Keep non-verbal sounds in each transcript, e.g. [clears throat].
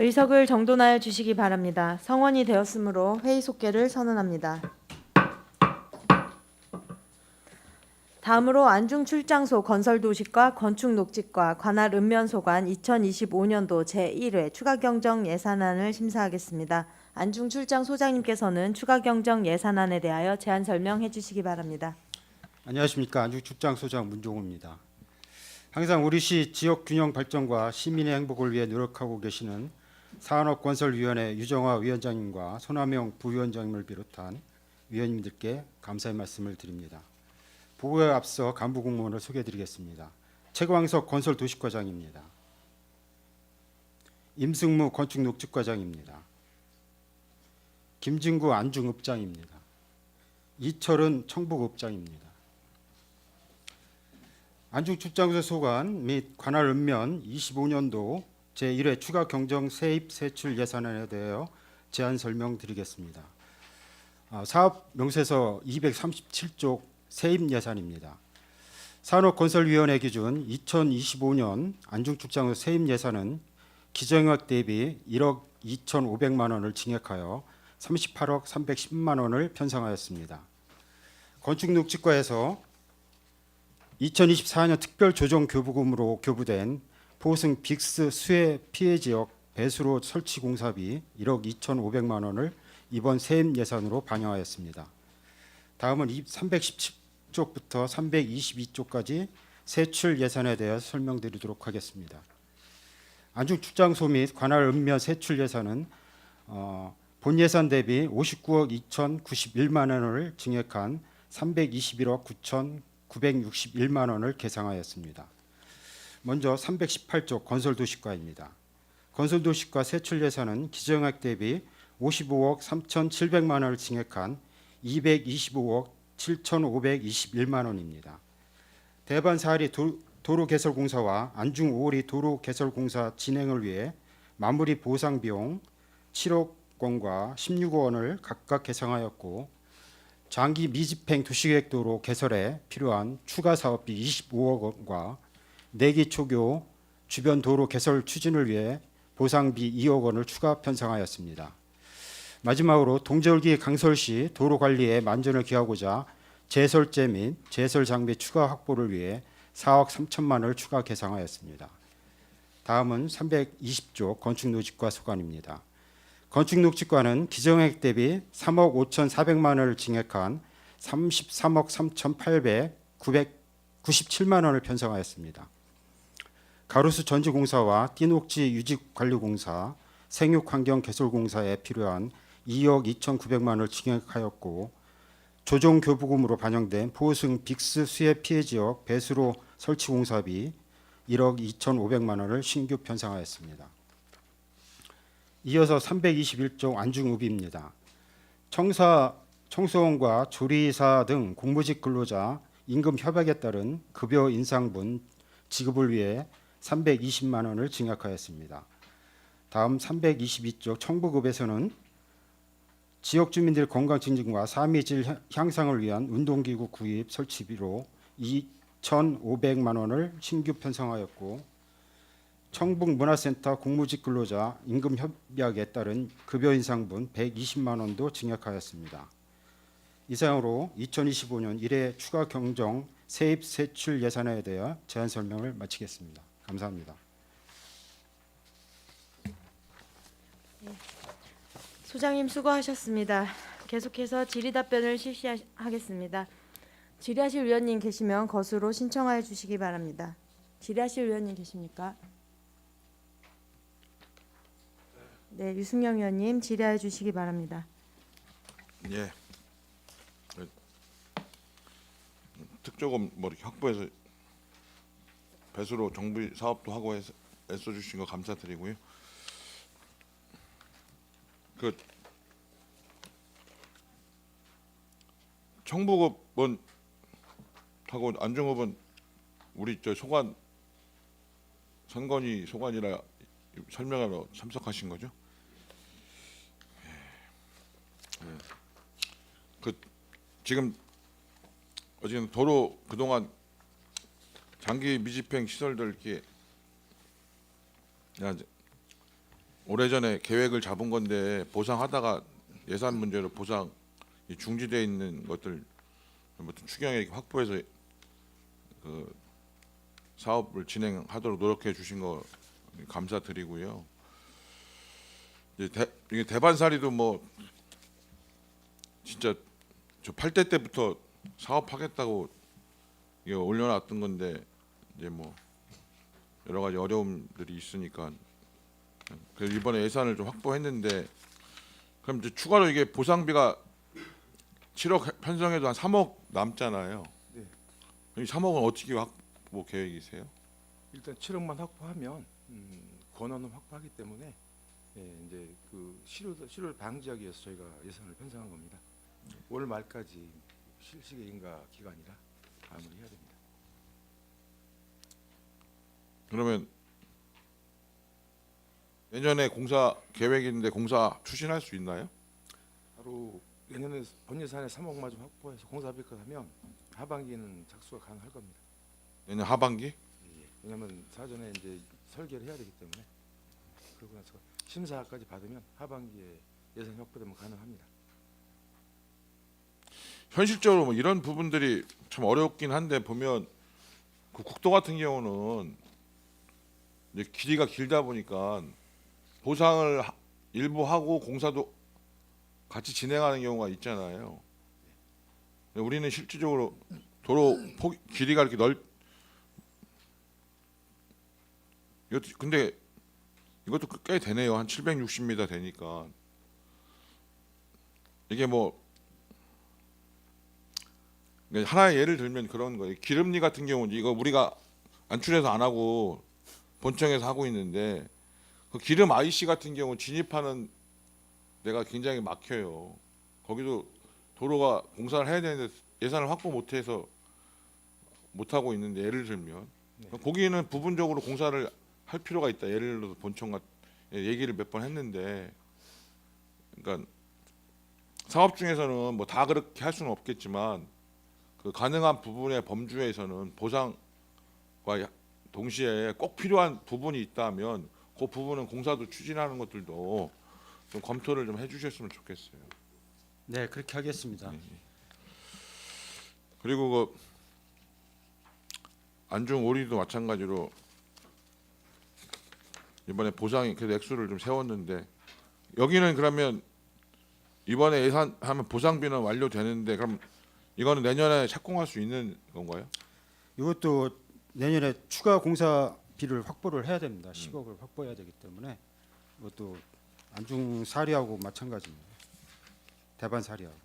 의석을 정돈하여 주시기 바랍니다. 성원이 되었으므로 회의 속개를 선언합니다. 다음으로 안중 출장소 건설도시과 건축녹지과 관할 읍면소관 2025년도 제1회 추가경정 예산안을 심사하겠습니다. 안중 출장 소장님께서는 추가경정 예산안에 대하여 제안 설명해 주시기 바랍니다. 안녕하십니까 안중축장소장 문종우입니다. 항상 우리 시 지역 균형 발전과 시민의 행복을 위해 노력하고 계시는 산업건설위원회 유정화 위원장님과 손하명 부위원장님을 비롯한 위원님들께 감사의 말씀을 드립니다. 보고에 앞서 간부 공무원을 소개해드리겠습니다. 최광석 건설도시과장입니다. 임승무 건축녹지과장입니다. 김진구 안중읍장입니다. 이철은 청북읍장입니다. 안중출장소 소관 및 관할 읍면 25년도 제1회 추가 경정 세입 세출 예산안에 대하여 제안 설명드리겠습니다. 아, 사업 명세서 237쪽 세입 예산입니다. 산업건설위원회 기준 2025년 안중출장소 세입 예산은 기정액 대비 1억 2,500만 원을 증액하여 38억 310만 원을 편성하였습니다. 건축녹지과에서 2024년 특별 조정 교부금으로 교부된 포승 빅스 수해 피해 지역 배수로 설치 공사비 1억 2,500만 원을 이번 세입 예산으로 반영하였습니다. 다음은 317쪽부터 322쪽까지 세출 예산에 대해 설명드리도록 하겠습니다. 안중 출장소 및 관할 읍면 세출 예산은 어, 본 예산 대비 59억 2,091만 원을 증액한 321억 9천 961만 원을 계상하였습니다. 먼저 318조 건설도시과입니다. 건설도시과 세출 예산은 기정액 대비 55억 3,700만 원을 증액한 225억 7,521만 원입니다. 대반 사리 도, 도로 개설 공사와 안중 5호리 도로 개설 공사 진행을 위해 마무리 보상 비용 7억 원과 16억 원을 각각 계상하였고 장기 미집행 도시계획도로 개설에 필요한 추가 사업비 25억 원과 내기 초교 주변 도로 개설 추진을 위해 보상비 2억 원을 추가 편성하였습니다. 마지막으로 동절기 강설시 도로 관리에 만전을 기하고자 제설제 및 제설 장비 추가 확보를 위해 4억 3천만 원을 추가 계상하였습니다. 다음은 320조 건축노직과 소관입니다. 건축녹지과는 기정액 대비 3억 5,400만 원을 증액한 33억 3,897만 원을 편성하였습니다. 가로수 전지공사와 띠녹지 유지관리공사, 생육환경 개설공사에 필요한 2억 2,900만 원을 증액하였고 조정 교부금으로 반영된 보승 빅스 수해 피해 지역 배수로 설치 공사비 1억 2,500만 원을 신규 편성하였습니다. 이어서 321조 안중읍입니다. 청사, 청소원과 조리사 등 공무직 근로자 임금 협약에 따른 급여 인상분 지급을 위해 320만 원을 증액하였습니다. 다음 322조 청부급에서는 지역 주민들 건강 증진과 삶의 질 향상을 위한 운동기구 구입 설치비로 2,500만 원을 신규 편성하였고 청북 문화센터 공무직 근로자 임금 협약에 따른 급여 인상분 120만 원도 증액하였습니다. 이상으로 2025년 1회 추가 경정 세입 세출 예산에 대해 제안 설명을 마치겠습니다. 감사합니다. 소장님 수고하셨습니다. 계속해서 질의 답변을 실시하겠습니다. 질의하실 위원님 계시면 것으로 신청하여 주시기 바랍니다. 질의하실 위원님 계십니까? 네, 유승영 위원님 질의하여 주시기 바랍니다. 예. 그, 특조금 뭐 이렇게 확보해서 배수로 정비 사업도 하고 해서 애써 주신 거 감사드리고요. 그 청부급은 하고 안중업은 우리 저 소관 선건위 소관이라 설명하러 참석하신 거죠? 지금 어쨌든 도로 그동안 장기 미집행 시설들 이렇게 야, 오래전에 계획을 잡은 건데 보상하다가 예산 문제로 보상 이 중지돼 있는 것들 아무튼 추경액 확보해서 그 사업을 진행하도록 노력해 주신 거 감사드리고요. 이제 대, 대반사리도 뭐 진짜 저 8대 때부터 사업하겠다고 올려놨던 건데 이제 뭐 여러 가지 어려움들이 있으니까 그래서 이번에 예산을 좀 확보했는데 그럼 이제 추가로 이게 보상비가 7억 편성해도 한 3억 남잖아요. 네. 이 3억은 어떻게 확보 계획이세요? 일단 7억만 확보하면 음, 권한은 확보하기 때문에 예, 이제 그 실효 실효를 방지하기 위해서 저희가 예산을 편성한 겁니다. 올 말까지 실시계 인가 기간이라 마무리해야 됩니다. 그러면 내년에 공사 계획인데 공사 추진할 수 있나요? 바로 내년에 본 예산에 3억만 좀 확보해서 공사비까지 하면 하반기에는 착수가 가능할 겁니다. 내년 하반기? 왜냐하면 사전에 이제 설계를 해야 되기 때문에 그러고 나서 심사까지 받으면 하반기에 예산 확보되면 가능합니다. 현실적으로 뭐 이런 부분들이 참 어렵긴 한데 보면 그 국도 같은 경우는 이제 길이가 길다 보니까 보상을 하- 일부 하고 공사도 같이 진행하는 경우가 있잖아요. 우리는 실질적으로 도로 폭 길이가 이렇게 넓 이것도 근데 이것도 꽤 되네요. 한 760m 되니까 이게 뭐 하나의 예를 들면 그런 거예요. 기름리 같은 경우는 이거 우리가 안출해서 안 하고 본청에서 하고 있는데 그 기름 IC 같은 경우 진입하는 데가 굉장히 막혀요. 거기도 도로가 공사를 해야 되는데 예산을 확보 못해서 못 하고 있는데 예를 들면 네. 거기는 부분적으로 공사를 할 필요가 있다. 예를 들어서 본청 같 얘기를 몇 번 했는데 그러니까 사업 중에서는 뭐 다 그렇게 할 수는 없겠지만 그 가능한 부분의 범주에서는 보상과 동시에 꼭 필요한 부분이 있다면 그 부분은 공사도 추진하는 것들도 좀 검토를 좀 해주셨으면 좋겠어요. 네, 그렇게 하겠습니다. 그리고 그 안중 오리도 마찬가지로 이번에 보상이 그래도 액수를 좀 세웠는데 여기는 그러면 이번에 예산하면 보상비는 완료되는데 그럼 이거는 내년에 착공할 수 있는 건가요? 이것도 내년에 추가 공사비를 확보를 해야 됩니다. 10억을 확보해야 되기 때문에 이것도 안중 사리하고 마찬가지입니다. 대반 사리하고.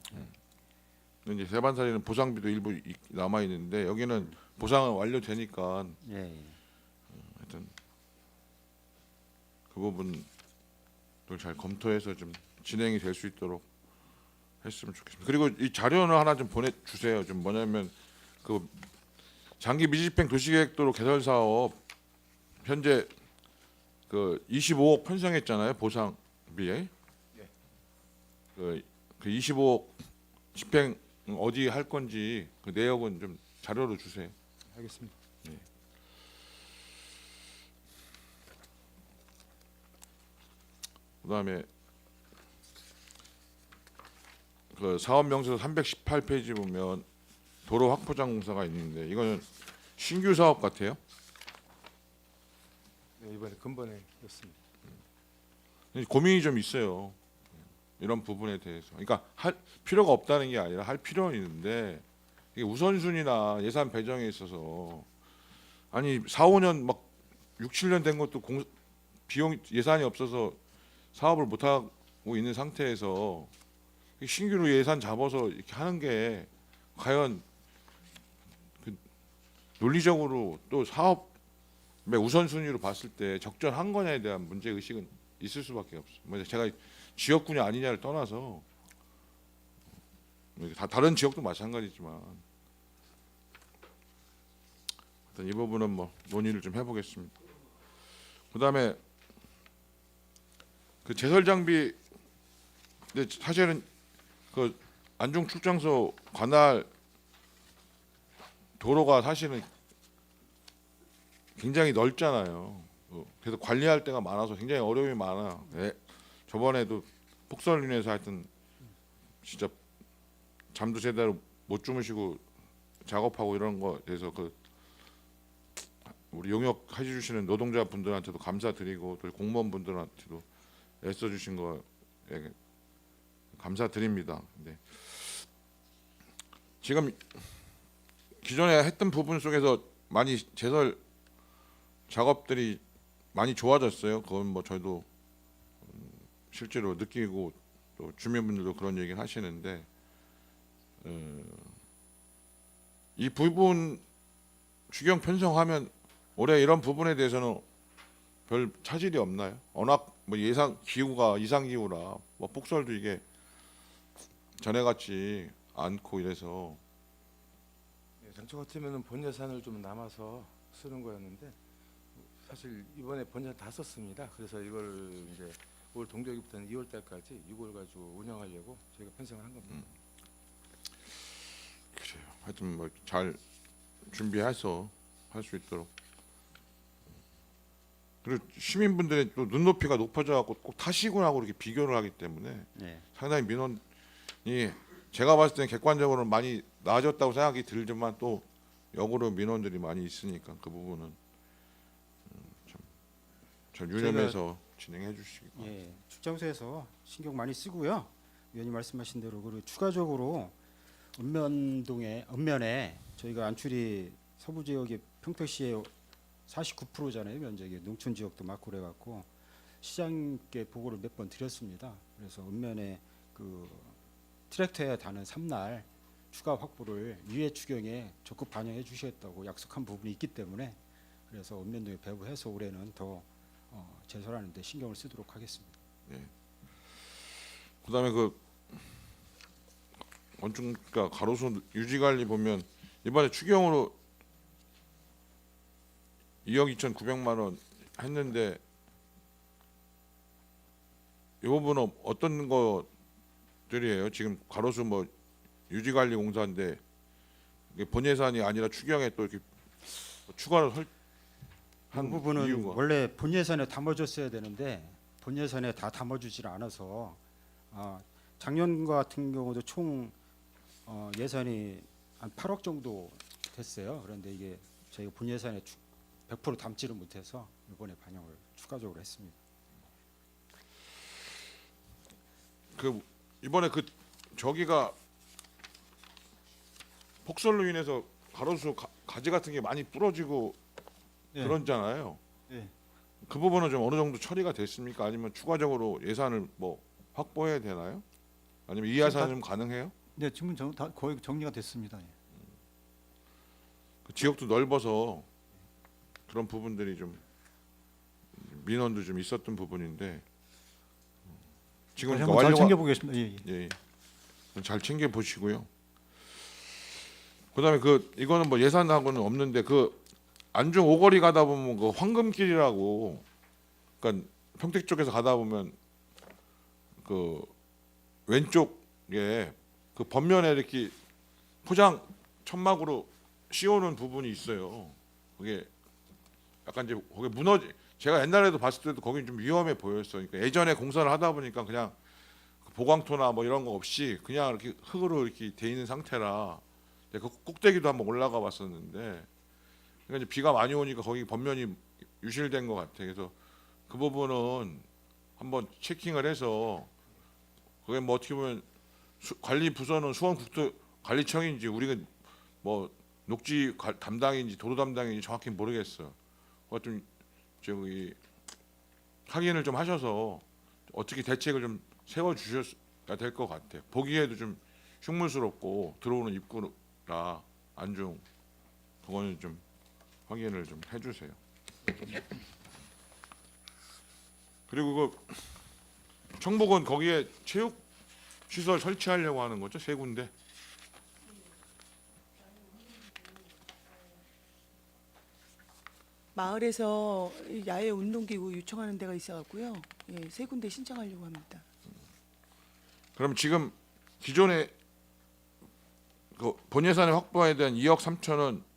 이제 세반사리는 보상비도 일부 남아 있는데 여기는 보상은 완료되니까 예, 예. 하여튼 그 부분을 잘 검토해서 좀 진행이 될 수 있도록 했으면 좋겠습니다. 그리고 이 자료는 하나 좀 보내 주세요. 좀 뭐냐면 그 장기 미집행 도시계획도로 개설 사업 현재 그 25억 편성했잖아요 보상비에. 예. 그, 그 25억 집행 어디 할 건지 그 내역은 좀 자료로 주세요. 알겠습니다. 그다음에 그 사업 명세서 318페이지 보면 도로 확포장 공사가 있는데 이거는 신규 사업 같아요. 네, 이번에 근본에 였습니다. 근데 고민이 좀 있어요. 이런 부분에 대해서. 그러니까 할 필요가 없다는 게 아니라 할 필요는 있는데 이게 우선순위나 예산 배정에 있어서 아니 4, 5년 막 6, 7년 된 것도 공, 비용 예산이 없어서 사업을 못 하고 있는 상태에서 신규로 예산 잡아서 이렇게 하는 게 과연 그 논리적으로 또 사업의 우선순위로 봤을 때 적절한 거냐에 대한 문제 의식은 있을 수밖에 없어요. 뭐 제가 지역군이 아니냐를 떠나서 다 다른 지역도 마찬가지지만 하여튼 이 부분은 뭐 논의를 좀 해보겠습니다. 그다음에 그 제설 장비 근데 사실은 그 안중 출장소 관할 도로가 사실은 굉장히 넓잖아요. 어, 그래서 관리할 때가 많아서 굉장히 어려움이 많아요. 예, 저번에도 폭설 인해서 하여튼 진짜 잠도 제대로 못 주무시고 작업하고 이런 거 대해서 그 우리 용역 해주시는 노동자분들한테도 감사드리고 또 공무원분들한테도 애써주신 거에 감사드립니다. 네. 지금 기존에 했던 부분 속에서 많이 제설 작업들이 많이 좋아졌어요. 그건 뭐 저희도 음, 실제로 느끼고 또 주민분들도 그런 얘기를 하시는데 어, 이 부분 추경 편성하면 올해 이런 부분에 대해서는 별 차질이 없나요? 워낙 뭐 예상 기후가 이상 기후라 뭐 폭설도 이게 전에 같지 않고 이래서 예, 당초 같으면은 본 예산을 좀 남아서 쓰는 거였는데 사실 이번에 본 예산 다 썼습니다. 그래서 이걸 이제 올 동절기부터는 2월 달까지 이걸 가지고 운영하려고 저희가 편성을 한 겁니다. 그래요. 하여튼 뭐 잘 준비해서 할 수 있도록. 그리고 시민분들의 또 눈높이가 높아져 갖고 꼭 타시군하고 이렇게 비교를 하기 때문에 네. 상당히 민원이 제가 봤을 때는 객관적으로 많이 나아졌다고 생각이 들지만 또 역으로 민원들이 많이 있으니까 그 부분은 음, 좀, 잘 유념해서 진행해 주시기 바랍니다. 예, 출장소에서 신경 많이 쓰고요. 위원님 말씀하신 대로 그리고 추가적으로 읍면동에 읍면에 저희가 안출이 서부 지역의 평택시의 49%잖아요 면적이 농촌 지역도 많고 그래 갖고 시장께 보고를 몇 번 드렸습니다. 그래서 읍면에 그 트랙터에 다는 삼날 추가 확보를 유예 추경에 적극 반영해 주시겠다고 약속한 부분이 있기 때문에 그래서 읍면동에 배부해서 올해는 더 어, 제설하는데 신경을 쓰도록 하겠습니다. 그다음에 그 건축가 가로수 유지 관리 보면 이번에 추경으로 2억 2,900만 원 했는데 이 부분은 어떤 것들이에요? 지금 가로수 뭐 유지 관리 공사인데 이게 본 예산이 아니라 추경에 또 이렇게 추가로 설, 그 한 부분은 이유가 원래 본 예산에 담아줬어야 되는데 본 예산에 다 담아주질 않아서 아, 작년 같은 경우도 총 어, 예산이 한 8억 정도 됐어요. 그런데 이게 저희가 본 예산에 추- 100% 담지를 못해서 이번에 반영을 추가적으로 했습니다. 그 이번에 그 저기가 폭설로 인해서 가로수 가, 가지 같은 게 많이 부러지고 네. 그런잖아요. 네. 그 부분은 좀 어느 정도 처리가 됐습니까? 아니면 추가적으로 예산을 뭐 확보해야 되나요? 아니면 이 예산은 좀 가능해요? 네, 지금 정, 다 거의 정리가 됐습니다. 예. 그 지역도 넓어서 그런 부분들이 좀 민원도 좀 있었던 부분인데 지금 다시 그러니까 한번 잘 완료가- 챙겨 보겠습니다. 예, 예. 예, 예. 잘 챙겨 보시고요. 그다음에 그 이거는 뭐 예산하고는 없는데 그 안중 오거리 가다 보면 그 황금길이라고 그러니까 평택 쪽에서 가다 보면 그 왼쪽에 그 번면에 이렇게 포장 천막으로 씌우는 부분이 있어요. 그게 약간 이제 거기 무너지 제가 옛날에도 봤을 때도 거기 좀 위험해 보였어요. 그러니까 예전에 공사를 하다 보니까 그냥 보강토나 뭐 이런 거 없이 그냥 이렇게 흙으로 이렇게 돼 있는 상태라 그 꼭대기도 한번 올라가 봤었는데 그러니까 이제 비가 많이 오니까 거기 번면이 유실된 것 같아. 그래서 그 부분은 한번 체킹을 해서 그게 뭐 어떻게 보면 수, 관리 부서는 수원국토 관리청인지 우리가 뭐 녹지 관- 담당인지 도로 담당인지 정확히 모르겠어. 어떤 저기 확인을 좀 하셔서 어떻게 대책을 좀 세워 주셔야 될 것 같아요. 보기에도 좀 흉물스럽고 들어오는 입구라 안중 그거는 좀 확인을 좀 해주세요. 그리고 그 청복은 거기에 체육 시설 설치하려고 하는 거죠 세 군데. 마을에서 이 야외 운동기구 요청하는 데가 있어갖고요. 예, 세 군데 신청하려고 합니다. 그럼 지금 기존에 그 본예산의 확보에 대한 2억 3천은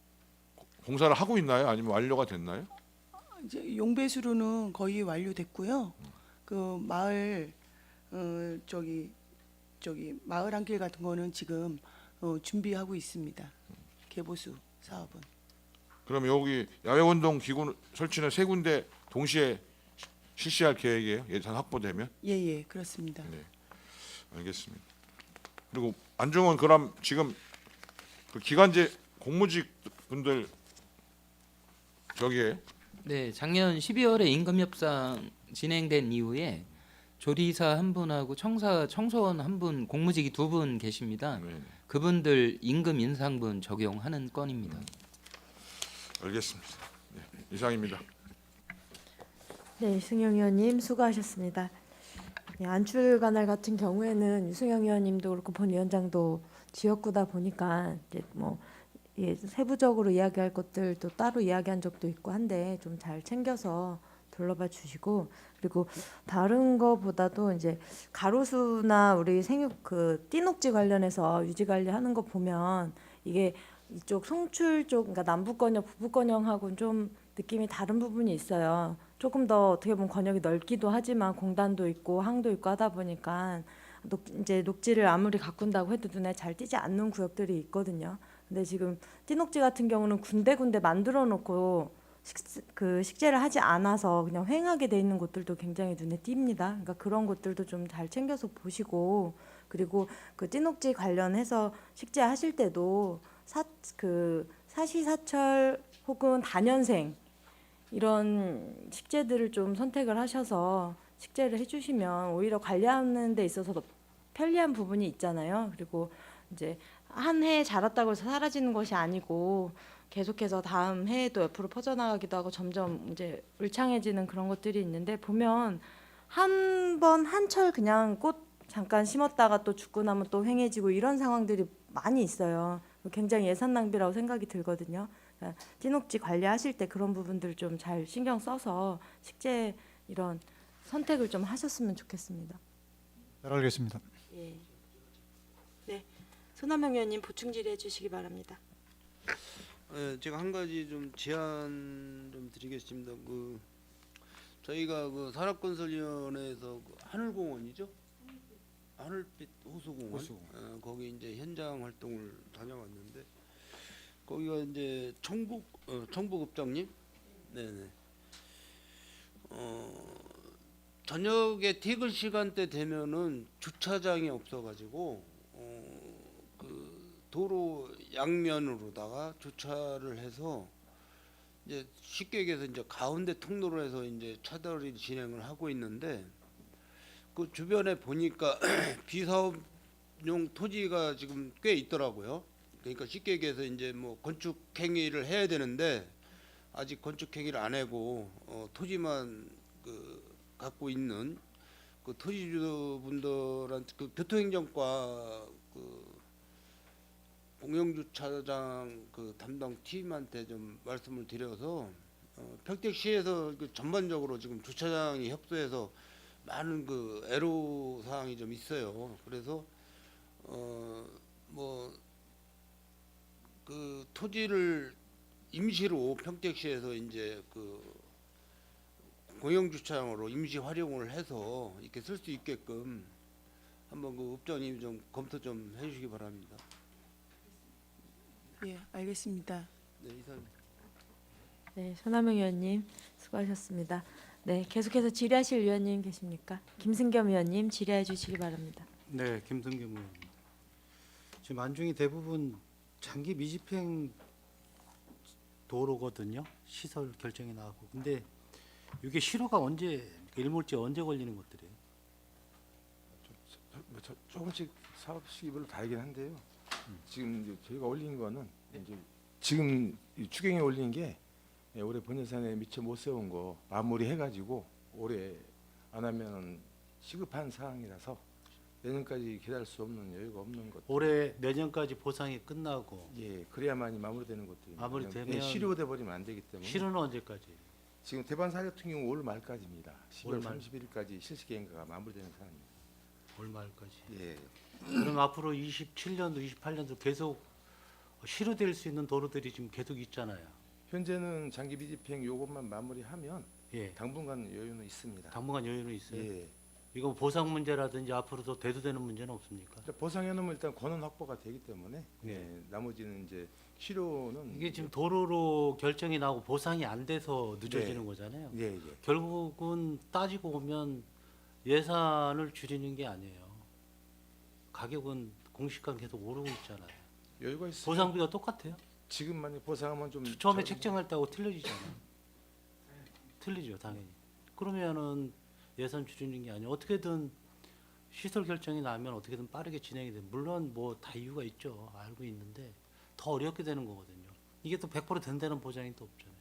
공사를 하고 있나요? 아니면 완료가 됐나요? 이제 용배수로는 거의 완료됐고요. 그 마을 어 저기 저기 마을 한길 같은 거는 지금 어 준비하고 있습니다. 개보수 사업은. 그럼 여기 야외 운동 기구 설치는 세 군데 동시에 시- 실시할 계획이에요? 예산 확보되면? 예예 그렇습니다. 네. 알겠습니다. 그리고 안중원 그럼 지금 그 기간제 공무직 분들 저기에 네, 작년 12월에 임금 협상 진행된 이후에 조리사 한 분하고 청사 청소원 한 분, 공무직이 두 분 계십니다. 네, 그분들 임금 인상분 적용하는 건입니다. 알겠습니다. 네, 이상입니다. 네, 승영 의원님 수고하셨습니다. 네, 안출 관할 같은 경우에는 유승영 의원님도 그렇고 본 위원장도 지역구다 보니까 이제 뭐 예, 세부적으로 이야기할 것들도 따로 이야기한 적도 있고 한데 좀 잘 챙겨서 둘러봐 주시고 그리고 다른 거보다도 이제 가로수나 우리 생육 그 띠녹지 관련해서 유지 관리하는 거 보면 이게 이쪽 송출 쪽 그러니까 남부 건영 북부 건영하고는 좀 느낌이 다른 부분이 있어요. 조금 더 어떻게 보면 권역이 넓기도 하지만 공단도 있고 항도 있고 하다 보니까 녹, 이제 녹지를 아무리 가꾼다고 해도 눈에 잘 띄지 않는 구역들이 있거든요. 근데 지금 띠녹지 같은 경우는 군데군데 만들어 놓고 식, 그 식재를 하지 않아서 그냥 횡하게 돼 있는 곳들도 굉장히 눈에 띕니다. 그러니까 그런 곳들도 좀 잘 챙겨서 보시고 그리고 그 띠녹지 관련해서 식재 하실 때도 사 그 사시사철 혹은 단연생 이런 식재들을 좀 선택을 하셔서 식재를 해주시면 오히려 관리하는 데 있어서 더 편리한 부분이 있잖아요. 그리고 이제 한 해 자랐다고 해서 사라지는 것이 아니고 계속해서 다음 해에도 옆으로 퍼져나가기도 하고 점점 이제 울창해지는 그런 것들이 있는데 보면 한 번 한철 그냥 꽃 잠깐 심었다가 또 죽고 나면 또 횡해지고 이런 상황들이 많이 있어요. 굉장히 예산 낭비라고 생각이 들거든요. 그러니까 찐옥지 관리하실 때 그런 부분들 좀 잘 신경 써서 식재 이런 선택을 좀 하셨으면 좋겠습니다. 잘 알겠습니다. 예. 네, 손남영 의원님 보충 질의해 주시기 바랍니다. 예, 제가 한 가지 좀 제안 좀 드리겠습니다. 그 저희가 그 산업건설위원회에서 그 하늘공원이죠? 하늘빛 호수공원. 호수공원. 어, 거기 이제 현장 활동을 다녀왔는데 거기가 이제 청북 어, 청북읍장님, 네네. 어 저녁에 퇴근 시간대 되면은 주차장이 없어가지고 도로 양면으로다가 주차를 해서 이제 쉽게 얘기해서 이제 가운데 통로로 해서 이제 차들이 진행을 하고 있는데 그 주변에 보니까 [clears throat] 비사업용 토지가 지금 꽤 있더라고요. 그러니까 쉽게 얘기해서 이제 뭐 건축 행위를 해야 되는데 아직 건축 행위를 안 하고 어, 토지만 그 갖고 있는 그 토지주분들한테 그 교통행정과 그 공영주차장 그 담당 팀한테 좀 말씀을 드려서 어, 평택시에서 그 전반적으로 지금 주차장이 협소해서 많은 그 애로 사항이 좀 있어요. 그래서 어 뭐 그 토지를 임시로 평택시에서 이제 그 공영 주차장으로 임시 활용을 해서 이렇게 쓸 수 있게끔 한번 그 읍장님이 좀 검토 좀 해주시기 바랍니다. 예 알겠습니다. 네 이상. 네, 손남영 의원님 수고하셨습니다. 네, 계속해서 질의하실 위원님 계십니까? 김승겸 의원님 질의해 주시기 바랍니다. 네, 김승겸 의원. 지금 안중이 대부분 장기 미집행 도로거든요. 시설 결정이 나왔고. 근데 이게 실효가 언제 일몰제 언제 걸리는 것들이에요? 뭐 저- 조금씩 사업 시기별로 다르긴 한데요. 지금 이제 저희가 올린 거는 이제 지금 이 추경에 올린 게 예, 올해 본 예산에 미처 못 세운 거 마무리 해가지고 올해 안 하면 시급한 사항이라서 내년까지 기다릴 수 없는 여유가 없는 것. 올해 내년까지 보상이 끝나고 예, 그래야만이 마무리되는 것들이 마무리되면 실효돼 버리면 안 되기 때문에 실효는 언제까지? 지금 대반사 같은 경우 올 말까지입니다. 10월 올 말. 31일까지 실시 계획가 마무리되는 상황입니다. 올 말까지. 예. 그럼 앞으로 27년도, 28년도 계속 실효될 수 있는 도로들이 지금 계속 있잖아요. 현재는 장기 미집행 요것만 마무리하면 예. 당분간 여유는 있습니다. 당분간 여유는 있어요. 예. 이건 보상 문제라든지 앞으로도 대두되는 문제는 없습니까? 일단 보상해놓으면 일단 권한 확보가 되기 때문에 예. 나머지는 이제 치료는 이게 지금 도로로 결정이 나고 보상이 안 돼서 늦어지는 네. 거잖아요. 예, 예. 결국은 따지고 보면 예산을 줄이는 게 아니에요. 가격은 공시가 계속 오르고 있잖아요. 여유가 있어요. 보상비가 똑같아요. 지금 만약 보상하면 좀 처음에 저- 책정할 때하고 틀려지잖아요. 틀리죠, 당연히. 그러면은 예산 줄이는 게 아니에요. 어떻게든 시설 결정이 나면 어떻게든 빠르게 진행이 돼. 물론 뭐 다 이유가 있죠. 알고 있는데 더 어렵게 되는 거거든요. 이게 또 100% 된다는 보장이 또 없잖아요.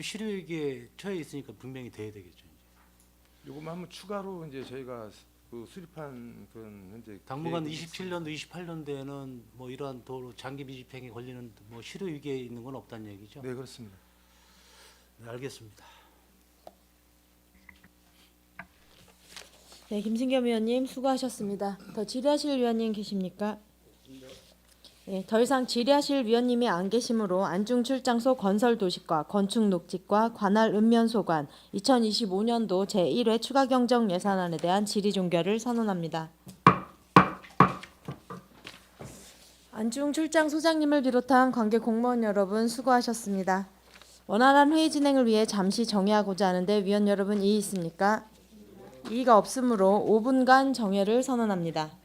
실효위기에 처해 있으니까 분명히 돼야 되겠죠. 이제. 요것만 한번 추가로 이제 저희가 그 수립한 그런 현재 당분간 계획이 27년도, 28년도에는 뭐 이러한 도로 장기 미집행에 걸리는 뭐 실효 위기에 있는 건 없다는 얘기죠. 네 그렇습니다. 네, 알겠습니다. 네, 김승겸 위원님 수고하셨습니다. 더 질의하실 위원님 계십니까? 네, 더 이상 질의하실 위원님이 안 계시므로 안중 출장소 건설 도시과 건축 녹지과 관할 읍면 소관 2025년도 제1회 추가 경정 예산안에 대한 질의 종결을 선언합니다. 안중 출장 소장님을 비롯한 관계 공무원 여러분 수고하셨습니다. 원활한 회의 진행을 위해 잠시 정회하고자 하는데 위원 여러분 이의 있습니까? 이의가 없으므로 5분간 정회를 선언합니다.